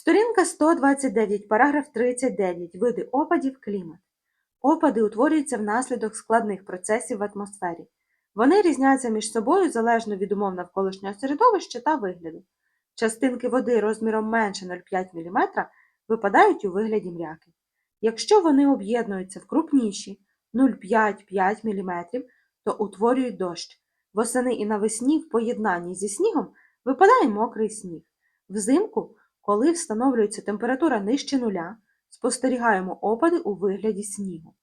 Сторінка 129, параграф 39. Види опадів, клімат. Опади утворюються внаслідок складних процесів в атмосфері. Вони різняться між собою залежно від умов навколишнього середовища та вигляду. Частинки води розміром менше 0,5 мм випадають у вигляді мряки. Якщо вони об'єднуються в крупніші 0,5-5 мм, то утворюють дощ. Восени і навесні в поєднанні зі снігом випадає мокрий сніг. Взимку, коли встановлюється температура нижче нуля, спостерігаємо опади у вигляді снігу.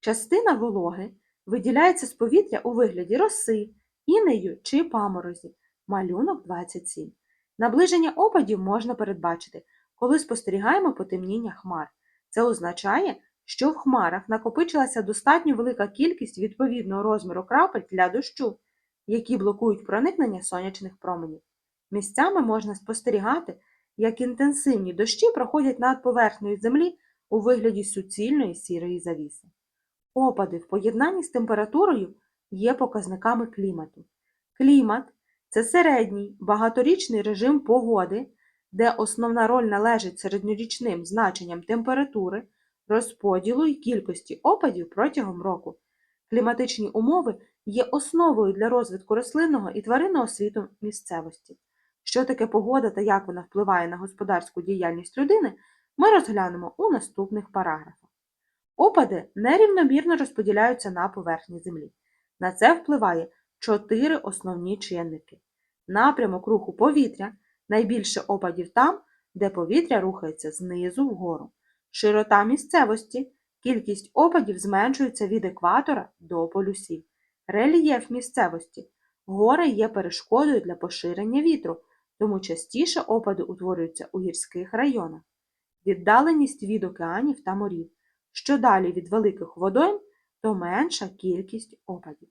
Частина вологи виділяється з повітря у вигляді роси, інею чи паморозі. Малюнок 27. Наближення опадів можна передбачити, коли спостерігаємо потемніння хмар. Це означає, що в хмарах накопичилася достатньо велика кількість відповідного розміру крапель для дощу, які блокують проникнення сонячних променів. Місцями можна спостерігати, як інтенсивні дощі проходять над поверхнею землі у вигляді суцільної сірої завіси. Опади в поєднанні з температурою є показниками клімату. Клімат це середній багаторічний режим погоди, де основна роль належить середньорічним значенням температури, розподілу і кількості опадів протягом року. Кліматичні умови є основою для розвитку рослинного і тваринного світу місцевості. Що таке погода та як вона впливає на господарську діяльність людини, ми розглянемо у наступних параграфах. Опади нерівномірно розподіляються на поверхні Землі. На це впливає чотири основні чинники. Напрямок руху повітря найбільше опадів там, де повітря рухається знизу вгору. Широта місцевості кількість опадів зменшується від екватора до полюсів. Рельєф місцевості гори є перешкодою для поширення вітру, тому частіше опади утворюються у гірських районах. Віддаленість від океанів та морів. Що далі від великих водойм, то менша кількість опадів.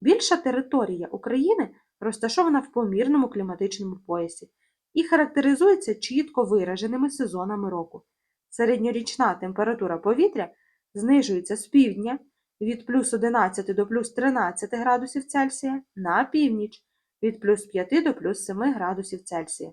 Більша територія України розташована в помірному кліматичному поясі і характеризується чітко вираженими сезонами року. Середньорічна температура повітря знижується з півдня від плюс 11 до плюс 13 градусів Цельсія на північ від плюс 5 до плюс 7 градусів Цельсія.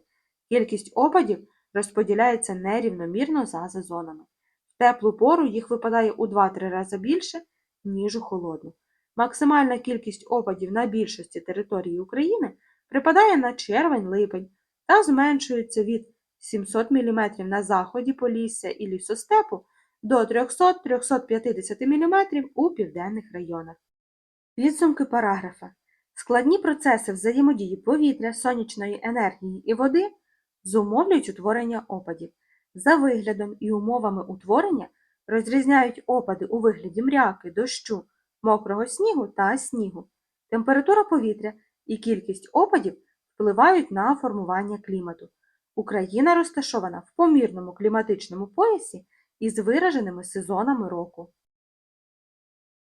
Кількість опадів розподіляється нерівномірно за сезонами. В теплу пору їх випадає у 2-3 рази більше, ніж у холодну. Максимальна кількість опадів на більшості території України припадає на червень-липень та зменшується від 700 мм на заході Полісся і лісостепу до 300-350 мм у південних районах. Підсумки параграфа. Складні процеси взаємодії повітря, сонячної енергії і води зумовлюють утворення опадів. За виглядом і умовами утворення розрізняють опади у вигляді мряки, дощу, мокрого снігу та снігу. Температура повітря і кількість опадів впливають на формування клімату. Україна розташована в помірному кліматичному поясі із вираженими сезонами року.